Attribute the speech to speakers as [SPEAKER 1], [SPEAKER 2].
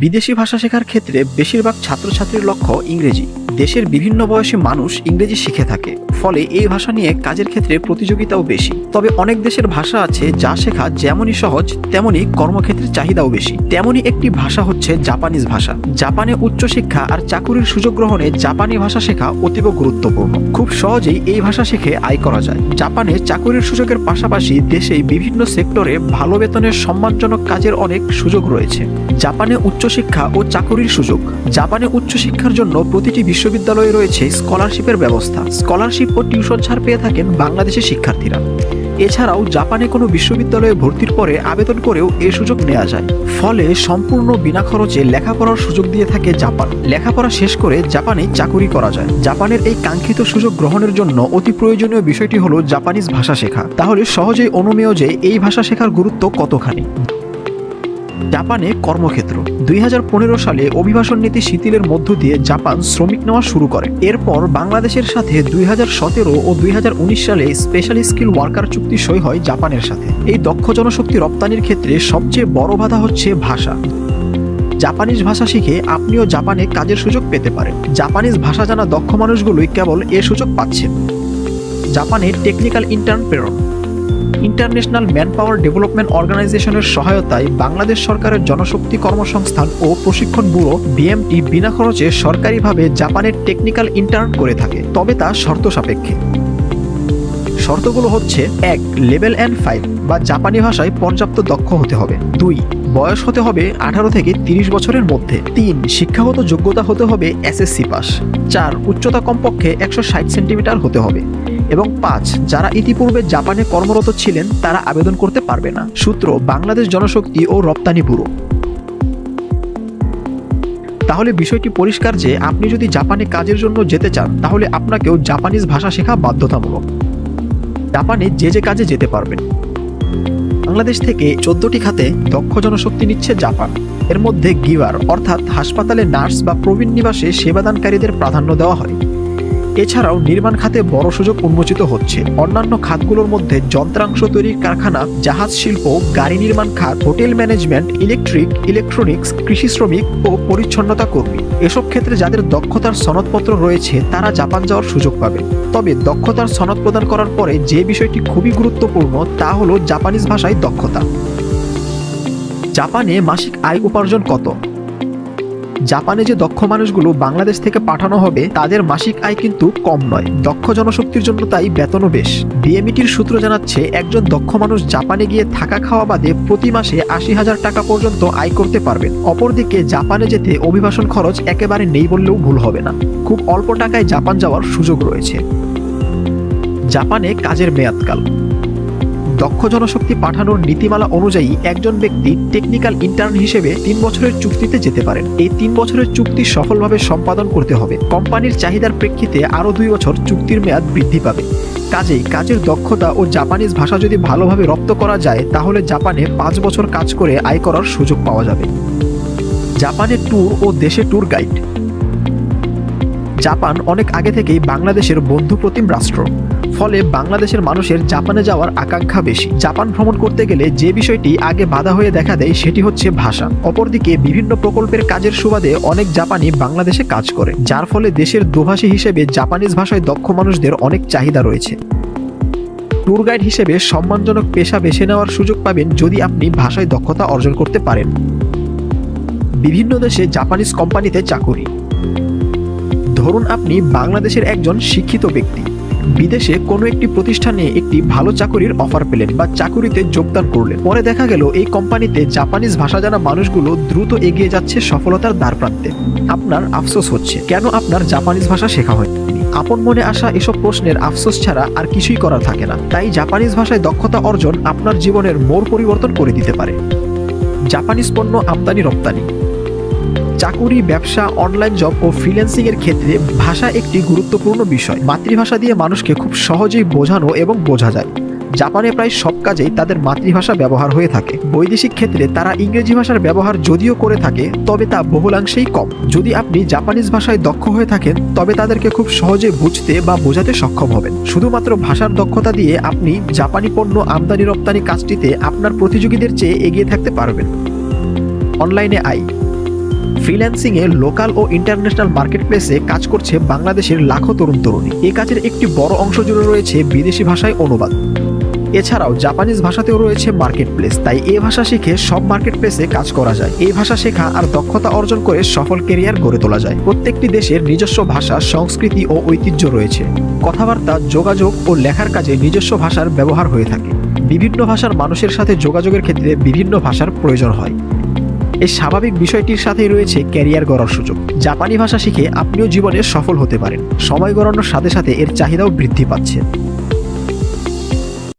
[SPEAKER 1] বিদেশি ভাষা শেখার ক্ষেত্রে বেশিরভাগ ছাত্রছাত্রীর লক্ষ্য ইংরেজি। দেশের বিভিন্ন বয়সী মানুষ ইংরেজি শিখে থাকে, ফলে এই ভাষা নিয়ে কাজের ক্ষেত্রে প্রতিযোগিতাও বেশি। তবে অনেক দেশের ভাষা আছে যা শেখা যেমনই সহজ, তেমনই কর্মক্ষেত্রের চাহিদাও বেশি। তেমনই একটি ভাষা হচ্ছে জাপানিজ ভাষা। জাপানে উচ্চশিক্ষা আর চাকুরির সুযোগ গ্রহণে জাপানি ভাষা শেখা অতীব গুরুত্বপূর্ণ। খুব সহজেই এই ভাষা শিখে আয় করা যায়। জাপানে চাকুরির সুযোগের পাশাপাশি দেশে বিভিন্ন সেক্টরে ভালো বেতনের সম্মানজনক কাজের অনেক সুযোগ রয়েছে। জাপানে উচ্চশিক্ষা ও চাকুরির সুযোগ। জাপানে উচ্চশিক্ষার জন্য প্রতিটি বিশ্ববিদ্যালয়ে রয়েছে স্কলারশিপের ব্যবস্থা। স্কলারশিপ ও টিউশন ছাড় পেয়ে থাকেন বাংলাদেশের শিক্ষার্থীরা। এছাড়াও জাপানে কোনো বিশ্ববিদ্যালয়ে ভর্তির পরে আবেদন করেও এ সুযোগ নেওয়া যায়। ফলে সম্পূর্ণ বিনা খরচে লেখাপড়ার সুযোগ দিয়ে থাকে জাপান। লেখাপড়া শেষ করে জাপানে চাকুরি করা যায়। জাপানের এই কাঙ্ক্ষিত সুযোগ গ্রহণের জন্য অতি প্রয়োজনীয় বিষয়টি হলো জাপানিজ ভাষা শেখা। তাহলে সহজেই অনুমেয় যে এই ভাষা শেখার গুরুত্ব কতখানি? জাপানে কর্মক্ষেত্র। দুই হাজার পনেরো সালে অভিবাসন নীতি শিথিলের মধ্য দিয়ে জাপান শ্রমিক নেওয়া শুরু করে। এরপর বাংলাদেশের সাথে দুই হাজার সতেরো ও দুই হাজার উনিশ সালে স্পেশাল স্কিল ওয়ার্কার চুক্তি সই হয় জাপানের সাথে। এই দক্ষ জনশক্তি রপ্তানির ক্ষেত্রে সবচেয়ে বড় বাধা হচ্ছে ভাষা। জাপানিজ ভাষা শিখে আপনিও জাপানে কাজের সুযোগ পেতে পারেন। জাপানিজ ভাষা জানা দক্ষ মানুষগুলোই কেবল এ সুযোগ পাচ্ছেন। জাপানে টেকনিক্যাল ইন্টার্ন প্রেরণ ইন্টারন্যাশনাল ম্যান পাওয়ার ডেভেলপমেন্ট অর্গানাইজেশনের সহায়তায় বাংলাদেশ সরকারের জনশক্তি কর্মসংস্থান ও প্রশিক্ষণ ব্যুরো বিএমটি বিনা খরচে সরকারিভাবে জাপানের টেকনিক্যাল ইন্টার্ন করে থাকে, তবে তা শর্ত সাপেক্ষে শর্তগুলো হচ্ছে, এক লেভেল এন ফাইভ বা জাপানি ভাষায় পর্যাপ্ত দক্ষ হতে হবে। দুই, বয়স হতে হবে আঠারো থেকে তিরিশ বছরের মধ্যে। তিন, শিক্ষাগত যোগ্যতা হতে হবে এসএসসি পাস। চার, উচ্চতা কমপক্ষে একশো ষাট সেন্টিমিটার হতে হবে। এবং পাঁচ, যারা ইতিপূর্বে জাপানে কর্মরত ছিলেন, তারা আবেদন করতে পারবে না। সূত্র, বাংলাদেশ জনশক্তি ও রপ্তানি ব্যুরো। তাহলে বিষয়টি পরিষ্কার যে, আপনি যদি জাপানে কাজের জন্য যেতে চান, তাহলে আপনাকেও জাপানিজ ভাষা শেখা বাধ্যতামূলক। জাপানে যে যে কাজে যেতে পারবেন। বাংলাদেশ থেকে চোদ্দটি খাতে দক্ষ জনশক্তি নিচ্ছে জাপান। এর মধ্যে গিভার অর্থাৎ হাসপাতালে নার্স বা প্রবীণ নিবাসে সেবাদানকারীদের প্রাধান্য দেওয়া হয়। এছাড়াও নির্মাণ খাতে বড় সুযোগ উন্মোচিত হচ্ছে। অন্যান্য খাতগুলোর মধ্যে যন্ত্রাংশ তৈরির কারখানা, জাহাজ শিল্প, গাড়ি নির্মাণ খাত, হোটেল ম্যানেজমেন্ট, ইলেকট্রিক, ইলেকট্রনিক্স, কৃষি শ্রমিক ও পরিচ্ছন্নতা কর্মী। এসব ক্ষেত্রে যাদের দক্ষতার সনদপত্র রয়েছে, তারা জাপান যাওয়ার সুযোগ পাবে। তবে দক্ষতার সনদ প্রদান করার পরে যে বিষয়টি খুবই গুরুত্বপূর্ণ, তা হলো জাপানিজ ভাষায় দক্ষতা। জাপানে মাসিক আয় উপার্জন কত? জাপানে যে দক্ষ মানুষগুলো বাংলাদেশ থেকে পাঠানো হবে, তাদের মাসিক আয় কিন্তু কম নয়। দক্ষ জনশক্তির জন্য তাই বেতনও বেশ। বিএমইটির সূত্র জানাচ্ছে, একজন দক্ষ মানুষ জাপানে গিয়ে থাকা খাওয়া বাদে প্রতি মাসে আশি হাজার টাকা পর্যন্ত আয় করতে পারবেন। অপরদিকে, জাপানে যেতে অভিবাসন খরচ একেবারে নেই বললেও ভুল হবে না। খুব অল্প টাকায় জাপান যাওয়ার সুযোগ রয়েছে। জাপানে কাজের মেয়াদকাল। দক্ষ জনশক্তি পাঠানোর নীতিমালা অনুযায়ী একজন ব্যক্তি টেকনিক্যাল ইন্টার্ন হিসেবে তিন বছরের চুক্তিতে যেতে পারেন। এই তিন বছরের চুক্তি সফলভাবে সম্পাদন করতে হবে। কোম্পানির চাহিদার প্রেক্ষিতে আরও দুই বছর চুক্তির মেয়াদ বৃদ্ধি পাবে। কাজেই কাজের দক্ষতা ও জাপানিজ ভাষা যদি ভালোভাবে রপ্ত করা যায়, তাহলে জাপানে পাঁচ বছর কাজ করে আয় করার সুযোগ পাওয়া যাবে। জাপানের ট্যুর ও দেশে ট্যুর গাইড। জাপান অনেক আগে থেকেই বাংলাদেশের বন্ধুপ্রতিম রাষ্ট্র। ফলে বাংলাদেশের মানুষের জাপানে যাওয়ার আকাঙ্ক্ষা বেশি। জাপান ভ্রমণ করতে গেলে যে বিষয়টি আগে বাধা হয়ে দেখা দেয় সেটি হচ্ছে ভাষা। অপরদিকে বিভিন্ন প্রকল্পের কাজের সুবাদে অনেক জাপানি বাংলাদেশে কাজ করে, যার ফলে দেশের দোভাষী হিসেবে জাপানিজ ভাষায় দক্ষ মানুষদের অনেক চাহিদা রয়েছে। ট্যুর গাইড হিসেবে সম্মানজনক পেশা বেছে নেওয়ার সুযোগ পাবেন যদি আপনি ভাষায় দক্ষতা অর্জন করতে পারেন। বিভিন্ন দেশে জাপানিজ কোম্পানিতে চাকুরি। ধরুন আপনি বাংলাদেশের একজন শিক্ষিত ব্যক্তি। বিদেশে কোনো একটি প্রতিষ্ঠানে একটি ভালো চাকুরির অফার পেলেন বা চাকুরিতে যোগদান করলেন। পরে দেখা গেল এই কোম্পানিতে জাপানিজ ভাষা জানা মানুষগুলো দ্রুত এগিয়ে যাচ্ছে সফলতার দ্বার প্রান্তে আপনার আফসোস হচ্ছে। কেন আপনার জাপানিজ ভাষা শেখা হয় আপন মনে আসা এসব প্রশ্নের আফসোস ছাড়া আর কিছুই করার থাকে না। তাই জাপানিজ ভাষায় দক্ষতা অর্জন আপনার জীবনের মোড় পরিবর্তন করে দিতে পারে। জাপানিজ পণ্য আমদানি রপ্তানি চাকুরি, ব্যবসা অনলাইন জব ও ফ্রিল্যান্সিং এর ক্ষেত্রে ভাষা একটি গুরুত্বপূর্ণ বিষয়। মাতৃভাষা দিয়ে মানুষকে খুব সহজেই বোঝানো এবং বোঝা যায়। জাপানে প্রায় সব কাজেই তাদের মাতৃভাষা ব্যবহার হয়ে থাকে। বৈদেশিক ক্ষেত্রে তারা ইংরেজি ভাষার ব্যবহার যদিও করে থাকে, তবে তা বহুলাংশেই কম। যদি আপনি জাপানিজ ভাষায় দক্ষ হয়ে থাকেন, তবে তাদেরকে খুব সহজে বুঝতে বা বোঝাতে সক্ষম হবেন। শুধুমাত্র ভাষার দক্ষতা দিয়ে আপনি জাপানি পণ্য আমদানি রপ্তানি কাজটিতে আপনার প্রতিযোগীদের চেয়ে এগিয়ে থাকতে পারবেন। অনলাইনে আয়। ফ্রিল্যান্সিং এ লোকাল ও ইন্টারন্যাশনাল মার্কেট প্লেসে কাজ করছে বাংলাদেশের লাখো তরুণ তরুণী। এই কাজের একটি বড় অংশ জুড়ে রয়েছে বিদেশি ভাষায় অনুবাদ। এছাড়াও জাপানিজ ভাষাতেও রয়েছে মার্কেট প্লেস তাই এ ভাষা শিখে সব মার্কেট প্লেসে কাজ করা যায়। এই ভাষা শেখা আর দক্ষতা অর্জন করে সফল কেরিয়ার গড়ে তোলা যায়। প্রত্যেকটি দেশের নিজস্ব ভাষা, সংস্কৃতি ও ঐতিহ্য রয়েছে। কথাবার্তা, যোগাযোগ ও লেখার কাজে নিজস্ব ভাষার ব্যবহার হয়ে থাকে। বিভিন্ন ভাষার মানুষের সাথে যোগাযোগের ক্ষেত্রে বিভিন্ন ভাষার প্রয়োজন হয়। এই স্বাভাবিক বিষয়টির সাথেই রয়েছে ক্যারিয়ার গড়ার সুযোগ। জাপানি ভাষা শিখে আপনিও জীবনে সফল হতে পারেন। সময় গড়ানোর সাথে সাথে এর চাহিদাও বৃদ্ধি পাচ্ছে।